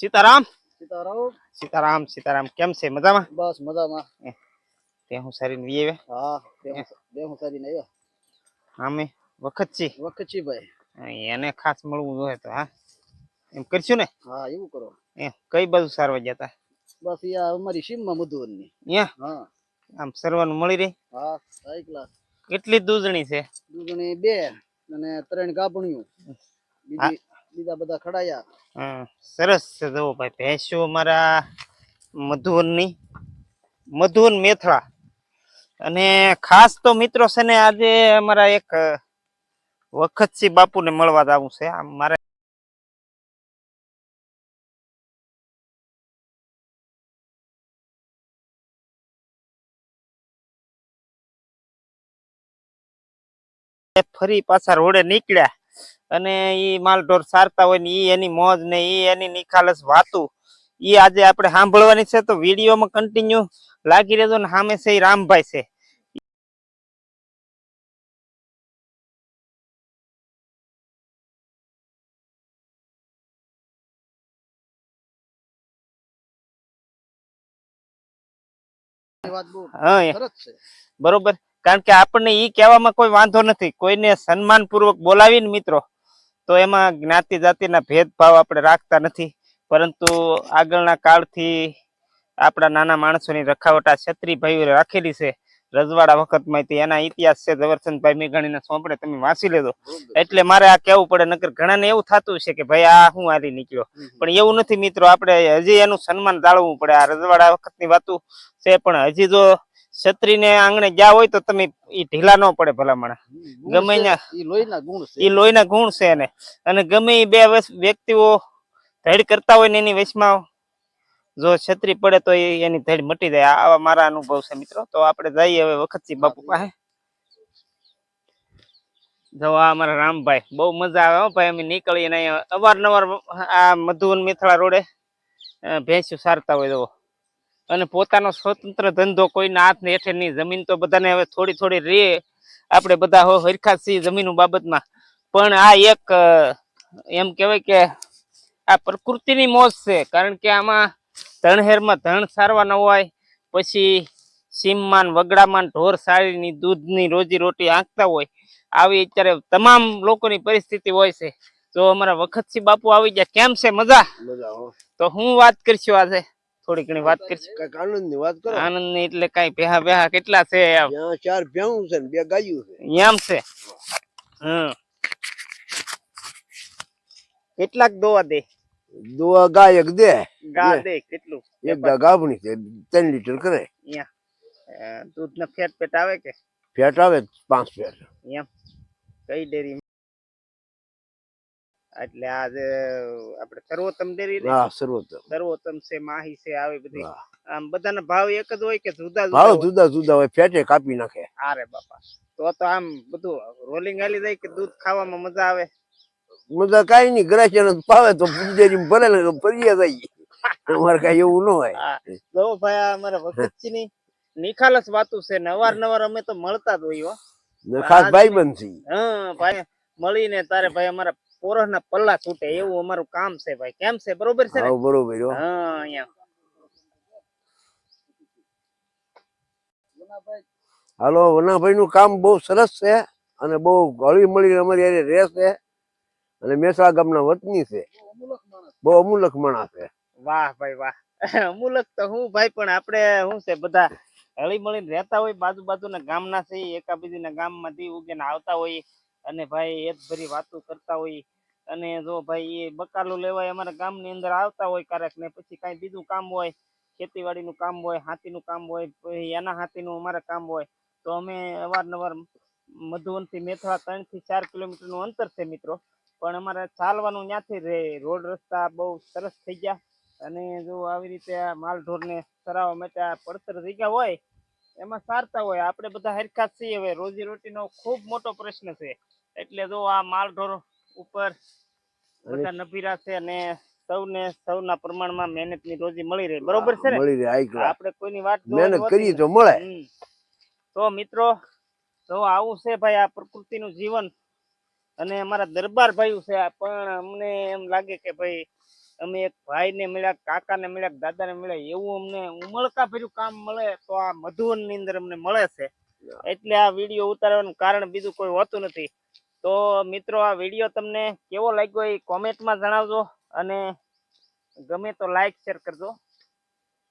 સીતારામ? સીતારામ. સીતારામ સીતારામ કેમ છે? મજામાં? બસ મજામાં. તે હું સારી વી આવે હા દેહું સારી આવ્યો. આમે વખત છે. વખતજી ભાઈ. એને ખાસ મળવું જોઈએ તો હા. એમ કરશું ને? હા એવું કરો. એ કઈ બાજુ સારવા જતા બસ યા અમારી સીમમાં મધુવનની. હા. આમ સરવાનું મળી રહી? હા સાઈ ક્લાસ કેટલી દૂધણી છે? દૂધણી બે અને ત્રણ ગાભણિયું. બીજી બીજા બધા ખડાયા. સરસ છે જુઓ ભાઈ ભેંસો અમારા મધુવનની મધુર મેથળા. અને ખાસ તો મિત્રો છે ને આજે અમારા એક અ, વખતસિંહ બાપુને મળવા જવું છે. મારે ફરી પાછા રોડે નીકળ્યા. અને ઈ માલઢોર સારતા હોય ને ઈ એની મોજ ને ઈ એની નિખાલસ વાતું ઈ આજે આપણે સાંભળવાની છે તો વિડીયોમાં કન્ટિન્યુ લાગી રહેજો ને સામે છે ઈ રામભાઈ છે. એ એ બરોબર. કારણ કે આપણને ઈ કહેવામાં કોઈ વાંધો નથી. કોઈને સન્માનપૂર્વક બોલાવીને મિત્રો તો એમાં જ્ઞાતિ જાતિના ભેદભાવ આપણે રાખતા નથી. પરંતુ આગળના કાળથી આપણા નાના માણસોની રખાવટા આ છત્રીભાઈઓ રાખેલી છે. રજવાડા વખતમાંથી એના ઇતિહાસ છે. જવરચંદભાઈ મેઘાણીના સોંપડે તમે વાંચી લેજો. એટલે મારે આ કહેવું પડે નકર ઘણાને એવું થતું છે કે ભાઈ આ હું હારી નીકળ્યો. પણ એવું નથી મિત્રો આપણે હજી એનું સન્માન જાળવવું પડે. આ રજવાડા વખતની વાતું છે પણ હજી જો ક્ષત્રિયને આંગણે ગયા હોય તો તમે ઈ ઢીલા ન પડે ભલામણ. ગમે ઈ લોહીના ગુણ છે. ગુણ છે એને. અને ગમે ઈ બે વ્યક્તિઓ ધડ કરતા હોય ને એની વચમાં જો છત્રી પડે તો એની ધડ મટી જાય. આવા મારા અનુભવ છે મિત્રો. તો આપણે જઈએ હવે વખતથી બાપુ પાસે. જો આ અમારા રામભાઈ બહુ મજા આવે હો ભાઈ. અમે નીકળીએ ને અવારનવાર આ મધુવન મિથળા રોડે અ, ભેંસું સારતા હોય જો અને પોતાનો સ્વતંત્ર ધંધો કોઈના હાથ ને હેઠે નહીં. જમીન તો બધાને હવે થોડી થોડી રે. આપણે બધા હો હરખા છીએ જમીન બાબતમાં. પણ આ એક એમ કહેવાય કે આ પ્રકૃતિની મોજ છે. કારણ કે આમાં ધણહેરમાં ધણ સારવા ન હોય પછી સીમમાન વગડામાન ઢોર સાળીની દૂધની રોજી રોટી આંકતા હોય. આવી અત્યારે તમામ લોકોની પરિસ્થિતિ હોય છે. તો અમારા વખતસિંહ બાપુ આવી ગયા. કેમ છે? મજા? મજા તો હું વાત કરશું આજે. થોડી ઘણી વાત કરશું કંઈક આનંદની વાત કરો. આનંદની એટલે કઈ ભેહા ભેહા કેટલા છે ચાર ભેહું છે ને બે ગાયું છે. એમ છે? હમ કેટલાક દોવા દે? દોવા ગાય એક દે. ગા દે કેટલું? એક ગા ગાભણી છે ત્રણ લીટર કરે. દૂધ ને ફેટ પેટ આવે કે? ફેટ આવે પાંચ ફેટ. એમ કઈ ડેરી એટલે આજે આપણે સર્વોત્તમ ડેરી હા સર્વોત્તમ. સર્વોત્તમ છે માહી છે આવી બધી. આમ બધાના ભાવ એક જ હોય કે જુદા જુદા ભાવ જુદા જુદા હોય ફેટે કાપી નાખે. અરે બાપા. તો તો આમ બધું રોલિંગ હાલી જાય કે દૂધ ખાવામાં મજા આવે? મજા કાઈ નહીં ગ્રાહક પાવે તો પૂજેરી ભરે ફરીએ જાય અમારે કઈ એવું ન હોય. જો ભાઈ અમારે અમારા વખતથી ની નિખાલસ વાતું છે ને અવારનવાર અમે તો મળતા જ હોઈએ હો. ને ખાસ ભાઈબંધ છે હા ભાઈ મળીને તારે ભાઈ અમારા પોરહના પલ્લા છૂટે એવું અમારું કામ છે ભાઈ. કેમ છે? બરોબર છે ને? હા બરોબર હા. અહીંયા. હાલો વનાભાઈ નું કામ બહુ સરસ છે અને બહુ હળી મળી અમારી યારે રહે છે અને મેસા ગામના વતની છે. બહુ અમૂલક માણસ છે. વાહ ભાઈ વાહ. અમુલક તો હું ભાઈ પણ આપણે શું છે બધા હળી મળીને રહેતા હોય બાજુ બાજુના ગામના છે એકાબીજીના ગામમાંથી ઉગીને આવતા હોય અને ભાઈ એક ભરી વાતો કરતા હોય. અને જો ભાઈ એ બકાલો લેવાય, અમારા ગામની અંદર આવતા હોય ક્યારેક ને પછી કાંઈ બીજું કામ હોય, ખેતીવાડીનું કામ હોય, હાથીનું કામ હોય એના હાથીનું અમારે કામ હોય, તો અમે અવારનવાર મધુવનથી મેથવા ત્રણથી ચાર કિલોમીટરનું અંતર છે મિત્રો. પણ અમારે ચાલવાનું ત્યાંથી રે, રોડ રસ્તા બહુ સરસ થઈ ગયા. અને જો આવી રીતે આ માલઢોરને સરાવવા માટે આ પડતર જગ્યા હોય, એમાં સારતા હોય. આપણે બધા હરખા છીએ હવે. રોજી રોટીનો ખૂબ મોટો પ્રશ્ન છે. એટલે જો આ માલઢોર ઉપર બધા નભીરા છે અને સૌને સૌના પ્રમાણમાં મહેનતની રોજી મળી રહે. બરોબર છે ને? મળી રહે આપણે કોઈની વાત મહેનત કરીએ તો મળે. તો મિત્રો તો આવું છે ભાઈ આ પ્રકૃતિનું જીવન. અને અમારા દરબાર ભાઈ છે પણ અમને એમ લાગે કે ભાઈ અમે એક ભાઈ ને મળ્યા કાકા ને મળ્યા દાદા ને મળ્યા એવું અમને ઉમળકા ભર્યું કામ મળે તો આ મધુવનની અંદર અમને મળે છે. એટલે આ વીડિયો ઉતારવાનું કારણ બીજું કોઈ હોતું નથી. તો મિત્રો, આ વીડિયો તમને કેવો લાગ્યો એ કોમેન્ટમાં જણાવજો અને ગમે તો લાઈક શેર કરજો.